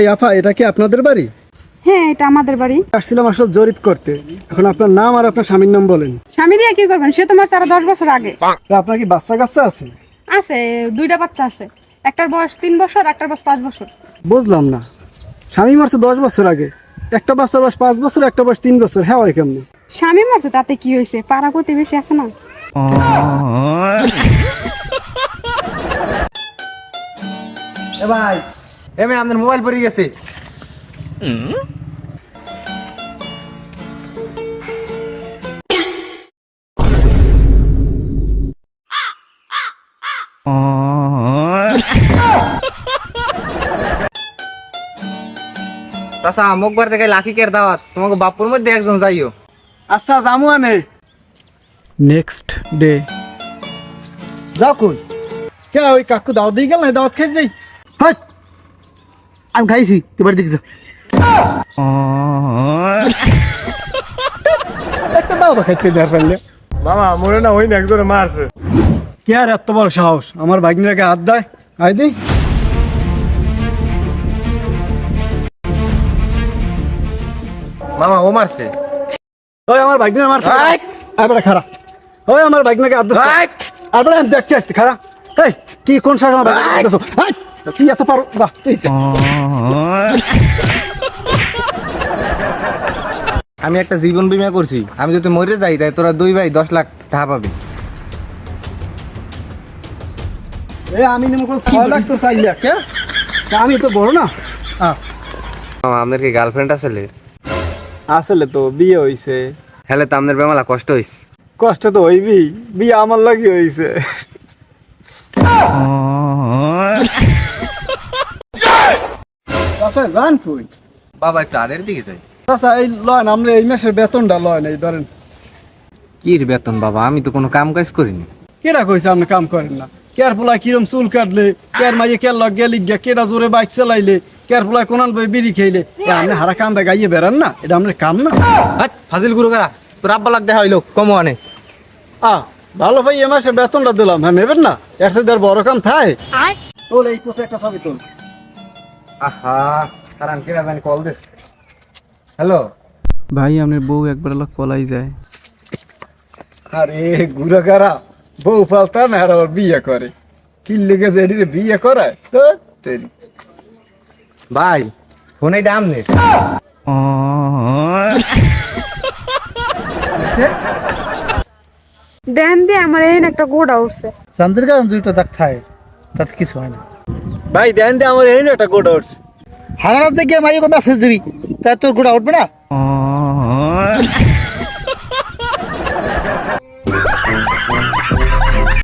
এই আফা এটা কি আপনাদের বাড়ি? হ্যাঁ এটা আমাদের বাড়ি। আসছিলাম আসলে জরিপ করতে। এখন আপনার নাম আর আপনার স্বামীর নাম বলেন। স্বামী দিয়ে কি করবেন? সে তোমার চারা দশ বছর আগে। তা আপনার কি বাচ্চা কাচ্চা আছে? আছে দুইটা বাচ্চা আছে। একটার বয়স তিন বছর একটার বয়স পাঁচ বছর। বুঝলাম না। স্বামী মারছে দশ বছর আগে। একটা বাচ্চার বয়স পাঁচ বছর একটা বয়স তিন বছর। হ্যাঁ ওই কেমনি? স্বামী মারছে তাতে কি হয়েছে? পাড়া প্রতিবেশী আছে না? এ ভাই এ ভাই আপনার মোবাইল পড়ে গেছে। চাচা মুখবার থেকে লাখি কের দাওয়াত। তোমাকে বাপুর মধ্যে একজন যাইও। আচ্ছা জামু আনে। নেক্সট ডে যাও কই? কে ওই কাকু দাওয়াত দিয়ে গেল না? দাওয়াত খাই যাই আমি খাইছি এবার দেখি যা। একটা দাওয়াত খাইতে দেওয়ার পারলে মামা মনে না হই না একজনে মারছে। কে আর এত বড় সাহস? আমার ভাগ্নিরাকে হাত দেয় আই দি। মামা ও মারছে। ওই আমার ভাগ্নিরা মারছে। এই! আবার খারা ওই আমার ভাগ্নিরাকে হাত এই! আবার আমি দেখতে আসছি খারা এই কি কোন সাহস আমার এই, তুই এত পারো যা তুই যা। আমি একটা জীবন বীমা করছি। আমি যদি মরে যাই তাই তোরা দুই ভাই দশ লাখ টাকা পাবি। আমি নেমে ছয় লাখ তো চাই লাখ কে আমি তো বড় না। আপনার কি গার্লফ্রেন্ড আছে আসলে তো বিয়ে হইছে। হ্যালে তো আপনার বেমালা কষ্ট হয়েছে কষ্ট তো হইবি বিয়ে আমার লাগি হইছে। আচ্ছা জান কই? বাবা একটু আরের দিকে যাই। আচ্ছা এই আমরা এই মাসের বেতনটা লয় নাই ধরেন। কির বেতন বাবা? আমি তো কোনো কাম কাজ করিনি। কেরা কইছে আপনি কাম করেন না? কেয়ার পোলায় কিরম চুল কাটলে কেয়ার মাইয়ে কেয়ার লগ গেলি গিয়া কেরা জোরে বাইক চালাইলে কেয়ার পোলায় কোনান বই বিড়ি খাইলে এ আপনি হারা কান্দা গাইয়ে বেড়ান না? এটা আপনার কাম না? ফাজিল গুরু কারা তোর আব্বা লাগ দেখা হইল কম আনে। আ ভালো ভাই এ মাসে বেতনটা দিলাম হ্যাঁ নেবেন না? এর সাথে বড় কাম থাই। তোল এই পোষে একটা ছবি তোল। আহা কারণ কিরা জানি কল দিস হ্যালো? ভাই আপনার বউ একবার লোক পলাই যায়। আরে গুড়া গারা বউ ফালতা না আর আবার বিয়ে করে। কি লেগে যে বিয়ে করায় তেরি। ভাই ফোন এইটা আমনে দেন দিয়ে আমার এই একটা গোড়া উঠছে চান্দের কারণ দুইটা দাগ থাকে তাতে কিছু হয় না। ভাই দেন দে আমার এই একটা গোটা উঠছে হারানোর দিকে মাইকে মেসেজ দিবি। তাই তোর গোটা উঠবে না?